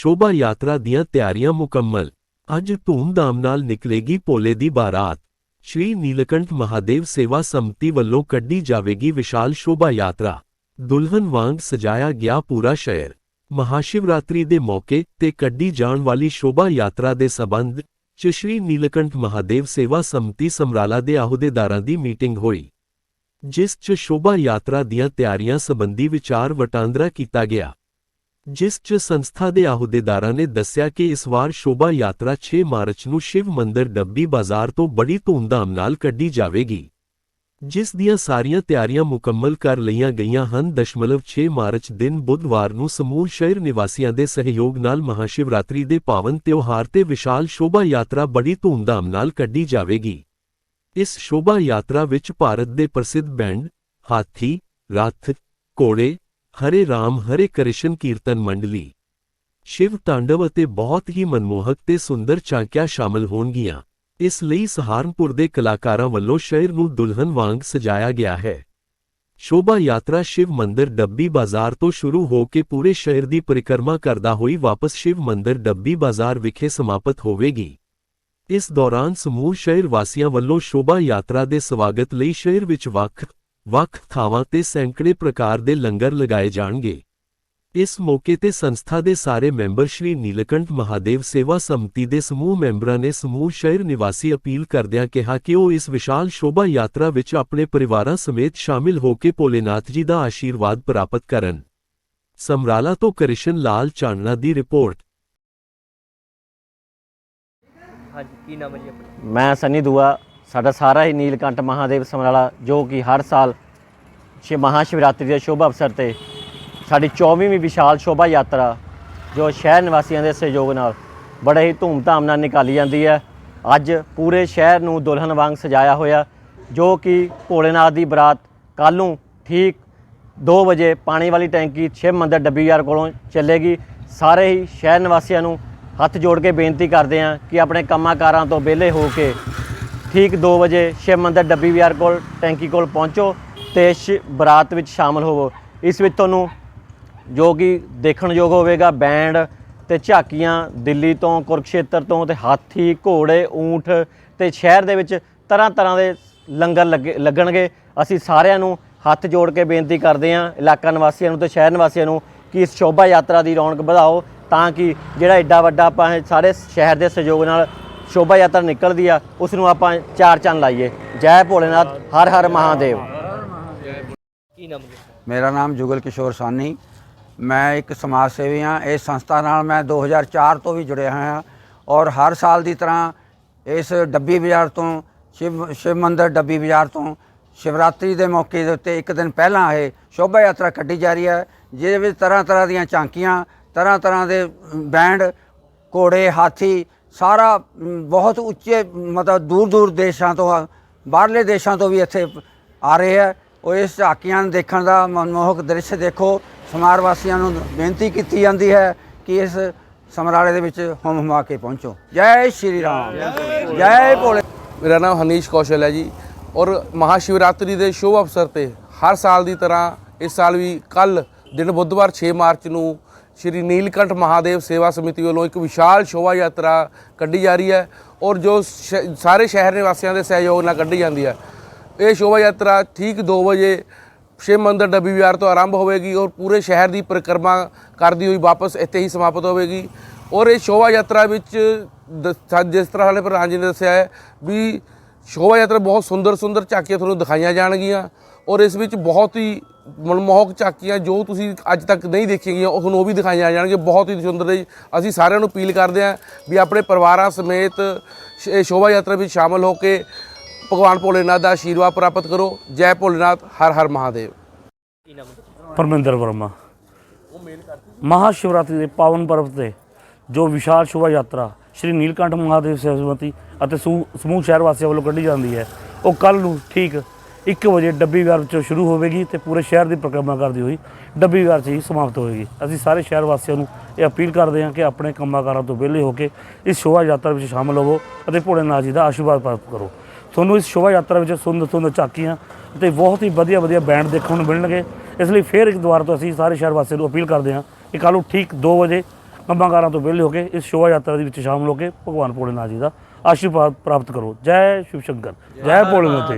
ਸ਼ੋਭਾ ਯਾਤਰਾ ਦੀਆਂ ਤਿਆਰੀਆਂ ਮੁਕੰਮਲ। ਅੱਜ ਧੂਮਧਾਮ ਨਾਲ ਨਿਕਲੇਗੀ ਭੋਲੇ ਦੀ ਬਾਰਾਤ। ਸ਼੍ਰੀ ਨੀਲਕੰਠ ਮਹਾਦੇਵ ਸੇਵਾ ਸੰਮਤੀ ਵੱਲੋਂ ਕੱਢੀ ਜਾਵੇਗੀ ਵਿਸ਼ਾਲ ਸ਼ੋਭਾ ਯਾਤਰਾ। ਦੁਲਹਨ ਵਾਂਗ ਸਜਾਇਆ ਗਿਆ ਪੂਰਾ ਸ਼ਹਿਰ। ਮਹਾਸ਼ਿਵਰਾਤਰੀ ਦੇ ਮੌਕੇ ਤੇ ਕੱਢੀ ਜਾਣ ਵਾਲੀ ਸ਼ੋਭਾ ਯਾਤਰਾ ਦੇ ਸਬੰਧ ਚ ਸ਼੍ਰੀ ਨੀਲਕੰਠ ਮਹਾਦੇਵ ਸੇਵਾ ਸੰਮਤੀ ਸਮਰਾਲਾ ਦੇ ਅਹੁਦੇਦਾਰਾਂ ਦੀ ਮੀਟਿੰਗ ਹੋਈ। ਜਿਸ 'ਚ ਸ਼ੋਭਾ ਯਾਤਰਾ ਦੀਆਂ ਤਿਆਰੀਆਂ ਸੰਬੰਧੀ ਵਿਚਾਰ ਵਟਾਂਦਰਾ ਕੀਤਾ ਗਿਆ। ਜਿਸ 'ਚ ਸੰਸਥਾ ਦੇ ਅਹੁਦੇਦਾਰਾਂ ਨੇ ਦੱਸਿਆ ਕਿ ਇਸ ਵਾਰ ਸ਼ੋਭਾ ਯਾਤਰਾ 6 ਮਾਰਚ ਨੂੰ ਸ਼ਿਵ ਮੰਦਰ ਡੱਬੀ ਬਾਜ਼ਾਰ ਤੋਂ ਬੜੀ ਧੂਮਧਾਮ ਨਾਲ ਕੱਢੀ ਜਾਵੇਗੀ, ਜਿਸ ਦੀਆਂ ਸਾਰੀਆਂ ਤਿਆਰੀਆਂ ਮੁਕੰਮਲ ਕਰ ਲਈਆਂ ਗਈਆਂ ਹਨ। ਦਸ਼ਮਲਵ 6 ਮਾਰਚ ਦਿਨ ਬੁੱਧਵਾਰ ਨੂੰ ਸਮੂਹ ਸ਼ਹਿਰ ਨਿਵਾਸੀਆਂ ਦੇ ਸਹਿਯੋਗ ਨਾਲ ਮਹਾਸ਼ਿਵਰਾਤਰੀ ਦੇ ਪਾਵਨ ਤਿਉਹਾਰ ਤੇ ਵਿਸ਼ਾਲ ਸ਼ੋਭਾ ਯਾਤਰਾ ਬੜੀ ਧੂਮਧਾਮ ਨਾਲ ਕੱਢੀ ਜਾਵੇਗੀ। ਇਸ ਸ਼ੋਭਾ ਯਾਤਰਾ ਵਿੱਚ ਭਾਰਤ ਦੇ ਪ੍ਰਸਿੱਧ ਬੈਂਡ, ਹਾਥੀ, ਰੱਥ, ਘੋੜੇ ਹਰੇ ਰਾਮ, ਹਰੇ ਕ੍ਰਿਸ਼ਨ ਕੀਰਤਨ ਮੰਡਲੀ। ਸ਼ਿਵ ਤਾਂਡਵ ਅਤੇ ਬਹੁਤ ਹੀ ਮਨਮੋਹਕ ਤੇ ਸੁੰਦਰ ਝਾਂਕਿਆਂ ਸ਼ਾਮਲ ਹੋਣਗੀਆਂ। ਇਸ ਲਈ ਸਹਾਰਨਪੁਰ ਦੇ ਕਲਾਕਾਰਾਂ ਵੱਲੋਂ ਸ਼ਹਿਰ ਨੂੰ ਦੁਲਹਨ ਵਾਂਗ ਸਜਾਇਆ ਗਿਆ ਹੈ। ਸ਼ੋਭਾ ਯਾਤਰਾ ਸ਼ਿਵ ਮੰਦਿਰ ਡੱਬੀ ਬਾਜ਼ਾਰ ਤੋਂ ਸ਼ੁਰੂ ਹੋ ਕੇ ਪੂਰੇ ਸ਼ਹਿਰ ਦੀ ਪਰਿਕਰਮਾ ਕਰਦਾ ਹੋਈ ਵਾਪਸ ਸ਼ਿਵ ਮੰਦਿਰ ਡੱਬੀ ਬਾਜ਼ਾਰ ਵਿਖੇ ਸਮਾਪਤ ਹੋਵੇਗੀ। ਇਸ ਦੌਰਾਨ ਸਮੂਹ ਸ਼ਹਿਰ ਵਾਸੀਆਂ ਵੱਲੋਂ ਸ਼ੋਭਾ ਯਾਤਰਾ ਦੇ ਸਵਾਗਤ ਲਈ ਸ਼ਹਿਰ ਵਿੱਚ ਵੱਖ ਵੱਖ ਥਾਵਾਂ ਤੇ ਸੈਂਕੜੇ ਪ੍ਰਕਾਰ ਦੇ ਲੰਗਰ ਲਗਾਏ ਜਾਣਗੇ। ਇਸ ਮੌਕੇ ਤੇ ਸੰਸਥਾ ਦੇ ਸਾਰੇ ਮੈਂਬਰ ਸ਼੍ਰੀ ਨੀਲਕੰਠ ਮਹਾਦੇਵ ਸੇਵਾ ਸੰਮਤੀ ਦੇ ਸਮੂਹ ਮੈਂਬਰਾਂ ਨੇ ਸਮੂਹ ਸ਼ਹਿਰ ਨਿਵਾਸੀ ਅਪੀਲ ਕਰਦਿਆਂ ਕਿਹਾ ਕਿ ਉਹ ਇਸ ਵਿਸ਼ਾਲ ਸ਼ੋਭਾ ਯਾਤਰਾ ਵਿੱਚ ਆਪਣੇ ਪਰਿਵਾਰਾਂ ਸਮੇਤ ਸ਼ਾਮਿਲ ਹੋ ਕੇ ਭੋਲੇਨਾਥ ਜੀ ਦਾ ਆਸ਼ੀਰਵਾਦ ਪ੍ਰਾਪਤ ਕਰਨ। ਸਮਰਾਲਾ ਤੋਂ ਕ੍ਰਿਸ਼ਨ ਲਾਲ ਚਾਨਣਾ ਦੀ ਰਿਪੋਰਟ। ਹਾਂਜੀ ਕੀ ਨਾਮ ਹੈ ਜੀ ਆਪਣਾ? ਮੈਂ ਸੰਨੀ ਦੂਆ ਸਾਡਾ ਸਾਰਾ ਹੀ ਨੀਲਕੰਠ ਮਹਾਦੇਵ ਸਮਰਾਲਾ, ਜੋ ਕਿ ਹਰ ਸਾਲ ਸ਼ਿਵ ਮਹਾਸ਼ਿਵਰਾਤਰੀ ਦੇ ਸ਼ੁਭ ਅਵਸਰ ਤੇ ਸਾਡੀ 24ਵੀਂ ਵਿਸ਼ਾਲ ਸ਼ੋਭਾ ਯਾਤਰਾ, ਜੋ ਸ਼ਹਿਰ ਨਿਵਾਸੀਆਂ ਦੇ ਸਹਿਯੋਗ ਨਾਲ ਬੜੇ ਹੀ ਧੂਮਧਾਮ ਨਾਲ ਨਿਕਾਲੀ ਜਾਂਦੀ ਹੈ। ਅੱਜ ਪੂਰੇ ਸ਼ਹਿਰ ਨੂੰ ਦੁਲਹਨ ਵਾਂਗ ਸਜਾਇਆ ਹੋਇਆ, ਜੋ ਕਿ ਭੋਲੇਨਾਥ ਦੀ ਬਰਾਤ ਕੱਲ੍ਹ ਨੂੰ ਠੀਕ 2 ਵਜੇ ਪਾਣੀ ਵਾਲੀ ਟੈਂਕੀ ਸ਼ਿਵ ਮੰਦਰ ਡੱਬੀ ਯਾਰ ਕੋਲੋਂ ਚੱਲੇਗੀ। ਸਾਰੇ ਹੀ ਸ਼ਹਿਰ ਨਿਵਾਸੀਆਂ ਨੂੰ ਹੱਥ ਜੋੜ ਕੇ ਬੇਨਤੀ ਕਰਦੇ ਹਾਂ ਕਿ ਆਪਣੇ ਕੰਮਾਂ ਕਾਰਾਂ ਤੋਂ ਵਿਹਲੇ ਹੋ ਕੇ ਠੀਕ 2 ਵਜੇ ਸ਼ਿਵ ਮੰਦਰ ਡੱਬੀ ਵਿਆਰ ਕੋਲ, ਟੈਂਕੀ ਕੋਲ ਪਹੁੰਚੋ ਤੇ ਸ਼ਿ- ਬਰਾਤ ਵਿੱਚ ਸ਼ਾਮਲ ਹੋਵੋ। ਇਸ ਵਿੱਚ ਤੁਹਾਨੂੰ ਜੋ ਕਿ ਦੇਖਣ ਯੋਗ ਹੋਵੇਗਾ, ਬੈਂਡ ਤੇ ਝਾਕੀਆਂ ਦਿੱਲੀ ਤੋਂ, ਕੁਰਕਸ਼ੇਤਰ ਤੋਂ ਤੇ ਹਾਥੀ, ਘੋੜੇ, ਊਂਠ ਤੇ ਸ਼ਹਿਰ ਦੇ ਵਿੱਚ ਤਰ੍ਹਾਂ ਤਰ੍ਹਾਂ ਦੇ ਲੰਗਰ ਲੱਗੇ, ਲੱਗਣਗੇ। ਅਸੀਂ ਸਾਰਿਆਂ ਨੂੰ ਹੱਥ ਜੋੜ ਕੇ ਬੇਨਤੀ ਕਰਦੇ ਹਾਂ, ਇਲਾਕਾ ਨਿਵਾਸੀਆਂ ਨੂੰ ਤੇ ਸ਼ਹਿਰ ਨਿਵਾਸੀਆਂ ਨੂੰ, ਕਿ ਇਸ ਸ਼ੋਭਾ ਯਾਤਰਾ ਦੀ ਰੌਣਕ ਵਧਾਓ ਤਾਂ ਕਿ ਜਿਹੜਾ ਐਡਾ ਵੱਡਾ ਆਪਾਂ ਸਾਰੇ ਸ਼ਹਿਰ ਦੇ ਸਹਿਯੋਗ ਨਾਲ ਸ਼ੋਭਾ ਯਾਤਰਾ ਨਿਕਲਦੀ ਆ ਉਸ ਨੂੰ ਆਪਾਂ ਚਾਰ ਚੰਨ ਲਾਈਏ। ਜੈ ਭੋਲੇਨਾਥ ਹਰ ਹਰ ਮਹਾਦੇਵ। ਕੀ ਨਾਮ? ਮੇਰਾ ਨਾਮ ਜੁਗਲ ਕਿਸ਼ੋਰ ਸਾਨੀ। ਮੈਂ ਇੱਕ ਸਮਾਜ ਸੇਵੀ ਹਾਂ ਇਸ ਸੰਸਥਾ ਨਾਲ ਮੈਂ 2004 ਤੋਂ ਵੀ ਜੁੜਿਆ ਹਾਂ ਔਰ ਹਰ ਸਾਲ ਦੀ ਤਰ੍ਹਾਂ ਇਸ ਡੱਬੀ ਬਾਜ਼ਾਰ ਤੋਂ ਸ਼ਿਵ ਸ਼ਿਵ ਮੰਦਿਰ ਡੱਬੀ ਬਾਜ਼ਾਰ ਤੋਂ ਸ਼ਿਵਰਾਤਰੀ ਦੇ ਮੌਕੇ ਦੇ ਉੱਤੇ ਇੱਕ ਦਿਨ ਪਹਿਲਾਂ ਇਹ ਸ਼ੋਭਾ ਯਾਤਰਾ ਕੱਢੀ ਜਾ ਰਹੀ ਹੈ ਜਿਹਦੇ ਵਿੱਚ ਤਰ੍ਹਾਂ ਤਰ੍ਹਾਂ ਦੀਆਂ ਝਾਂਕੀਆਂ ਤਰ੍ਹਾਂ ਤਰ੍ਹਾਂ ਦੇ ਬੈਂਡ ਘੋੜੇ ਹਾਥੀ ਸਾਰਾ ਬਹੁਤ ਉੱਚੇ, ਮਤਲਬ ਦੂਰ ਦੂਰ ਦੇਸ਼ਾਂ ਤੋਂ, ਬਾਹਰਲੇ ਦੇਸ਼ਾਂ ਤੋਂ ਵੀ ਇੱਥੇ ਆ ਰਹੇ ਹੈ ਉਹ ਇਸ ਝਾਕੀਆਂ ਨੂੰ ਦੇਖਣ ਦਾ ਮਨਮੋਹਕ ਦ੍ਰਿਸ਼ ਦੇਖੋ। ਸਮਾਰ ਵਾਸੀਆਂ ਨੂੰ ਬੇਨਤੀ ਕੀਤੀ ਜਾਂਦੀ ਹੈ ਕਿ ਇਸ ਸਮਰਾਲੇ ਦੇ ਵਿੱਚ ਹੁਮ ਹੁਮਾ ਕੇ ਪਹੁੰਚੋ। ਜੈ ਸ਼੍ਰੀ ਰਾਮ। ਜੈ ਭੋਲੇ ਮੇਰਾ ਨਾਮ ਹਨੀਸ਼ ਕੌਸ਼ਲ ਹੈ ਜੀ। ਔਰ ਮਹਾਸ਼ਿਵਰਾਤਰੀ ਦੇ ਸ਼ੁਭ ਅਵਸਰ ਤੇ ਹਰ ਸਾਲ ਦੀ ਤਰ੍ਹਾਂ ਇਸ ਸਾਲ ਵੀ ਕੱਲ ਦਿਨ ਬੁੱਧਵਾਰ 6 ਮਾਰਚ ਨੂੰ ਸ਼੍ਰੀ ਨੀਲਕੰਠ ਮਹਾਦੇਵ ਸੇਵਾ ਸਮਿਤੀ ਵੱਲੋਂ ਇੱਕ ਵਿਸ਼ਾਲ ਸ਼ੋਭਾ ਯਾਤਰਾ ਕੱਢੀ ਜਾ ਰਹੀ ਹੈ ਔਰ ਜੋ ਸ਼- ਸਾਰੇ ਸ਼ਹਿਰ ਨਿਵਾਸੀਆਂ ਦੇ ਸਹਿਯੋਗ ਨਾਲ ਕੱਢੀ ਜਾਂਦੀ ਹੈ। ਇਹ ਸ਼ੋਭਾ ਯਾਤਰਾ ਠੀਕ 2 ਵਜੇ ਸ਼ਿਵ ਮੰਦਰ ਡੱਬੀ ਵਿਹਾਰ ਤੋਂ ਆਰੰਭ ਹੋਵੇਗੀ ਔਰ ਪੂਰੇ ਸ਼ਹਿਰ ਦੀ ਪਰਿਕਰਮਾ ਕਰਦੀ ਹੋਈ ਵਾਪਸ ਇੱਥੇ ਹੀ ਸਮਾਪਤ ਹੋਵੇਗੀ। ਔਰ ਇਹ ਸ਼ੋਭਾ ਯਾਤਰਾ ਵਿੱਚ ਦ- ਜਿਸ ਤਰ੍ਹਾਂ ਸਾਡੇ ਪ੍ਰਧਾਨ ਜੀ ਨੇ ਦੱਸਿਆ ਹੈ ਵੀ ਸ਼ੋਭਾ ਯਾਤਰਾ ਬਹੁਤ ਸੁੰਦਰ ਸੁੰਦਰ ਝਾਕੀਆਂ ਤੁਹਾਨੂੰ ਦਿਖਾਈਆਂ ਜਾਣਗੀਆਂ ਔਰ ਇਸ ਵਿੱਚ ਬਹੁਤ ਹੀ ਮਨਮੋਹਕ ਝਾਕੀਆਂ ਜੋ ਤੁਸੀਂ ਅੱਜ ਤੱਕ ਨਹੀਂ ਦੇਖੀਆਂ ਗਈਆਂ ਉਹ ਤੁਹਾਨੂੰ ਉਹ ਵੀ ਦਿਖਾਈਆਂ ਜਾਣਗੀਆਂ ਬਹੁਤ ਹੀ ਸੁੰਦਰ ਜੀ ਅਸੀਂ ਸਾਰਿਆਂ ਨੂੰ ਅਪੀਲ ਕਰਦੇ ਹਾਂ ਵੀ ਆਪਣੇ ਪਰਿਵਾਰਾਂ ਸਮੇਤ ਸ਼- ਇਹ ਸ਼ੋਭਾ ਯਾਤਰਾ ਵਿੱਚ ਸ਼ਾਮਲ ਹੋ ਕੇ ਭਗਵਾਨ ਭੋਲੇਨਾਥ ਦਾ ਆਸ਼ੀਰਵਾਦ ਪ੍ਰਾਪਤ ਕਰੋ। ਜੈ ਭੋਲੇਨਾਥ, ਹਰ ਹਰ ਮਹਾਦੇਵ। ਕੀ ਨਾਮ ਹੈ ਜੀ? ਪਰਮਿੰਦਰ ਵਰਮਾ। ਮਹਾਸ਼ਿਵਰਾਤਰੀ ਦੇ ਪਾਵਨ ਪਰਵ ਤੇ ਜੋ ਵਿਸ਼ਾਲ ਸ਼ੋਭਾ ਯਾਤਰਾ ਸ਼੍ਰੀ ਨੀਲਕੰਠ ਮਹਾਦੇਵ ਸੇਵਾ ਅਤੇ ਸਮੂਹ ਸਮੂਹ ਸ਼ਹਿਰ ਵਾਸੀਆਂ ਵੱਲੋਂ ਕੱਢੀ ਜਾਂਦੀ ਹੈ, ਉਹ ਕੱਲ ਨੂੰ ਠੀਕ 1 ਵਜੇ ਡੱਬੀ ਵਿਹਾਰ ਵਿੱਚੋਂ ਸ਼ੁਰੂ ਹੋਵੇਗੀ ਤੇ ਪੂਰੇ ਸ਼ਹਿਰ ਦੀ ਪਰਿਕਰਮਾ ਕਰਦੀ ਹੋਈ ਡੱਬੀ ਵਿਹਾਰ 'ਚ ਹੀ ਸਮਾਪਤ ਹੋਵੇਗੀ। ਅਸੀਂ ਸਾਰੇ ਸ਼ਹਿਰ ਵਾਸੀਆਂ ਨੂੰ ਇਹ ਅਪੀਲ ਕਰਦੇ ਹਾਂ ਕਿ ਆਪਣੇ ਕੰਮਾਂ ਕਾਰਾਂ ਤੋਂ ਵਿਹਲੇ ਹੋ ਕੇ ਇਸ ਸ਼ੋਭਾ ਯਾਤਰਾ ਵਿੱਚ ਸ਼ਾਮਲ ਹੋਵੋ ਅਤੇ ਭੋਲੇਨਾਥ ਜੀ ਦਾ ਆਸ਼ੀਰਵਾਦ ਪ੍ਰਾਪਤ ਕਰੋ। ਤੁਹਾਨੂੰ ਇਸ ਸ਼ੋਭਾ ਯਾਤਰਾ ਵਿੱਚ ਸੁੰਦਰ ਸੁੰਦਰ ਝਾਕੀਆਂ ਅਤੇ ਬਹੁਤ ਹੀ ਵਧੀਆ ਵਧੀਆ ਬੈਂਡ ਦੇਖਣ ਨੂੰ ਮਿਲਣਗੇ। ਇਸ ਲਈ ਫਿਰ ਇੱਕ ਦੁਆਰ ਤੋਂ ਅਸੀਂ ਸਾਰੇ ਸ਼ਹਿਰ ਵਾਸੀਆਂ ਨੂੰ ਅਪੀਲ ਕਰਦੇ ਹਾਂ ਕਿ ਕੱਲ੍ਹ ਨੂੰ ਠੀਕ 2 ਵਜੇ ਕੰਮਾਂ ਕਾਰਾਂ ਤੋਂ ਵਿਹਲੇ ਹੋ ਕੇ ਇਸ ਸ਼ੋਭਾ ਯਾਤਰਾ ਦੇ ਵਿੱਚ ਸ਼ਾਮਲ ਹੋ ਕੇ ਭਗਵਾਨ ਭੋਲੇਨਾਥ ਜੀ ਦਾ ਆਸ਼ੀਰਵਾਦ ਪ੍ਰਾਪਤ ਕਰੋ। ਜੈ ਸ਼ਿਵ ਸ਼ੰਕਰ ਜੈ ਭੋਲੇਨਾਥ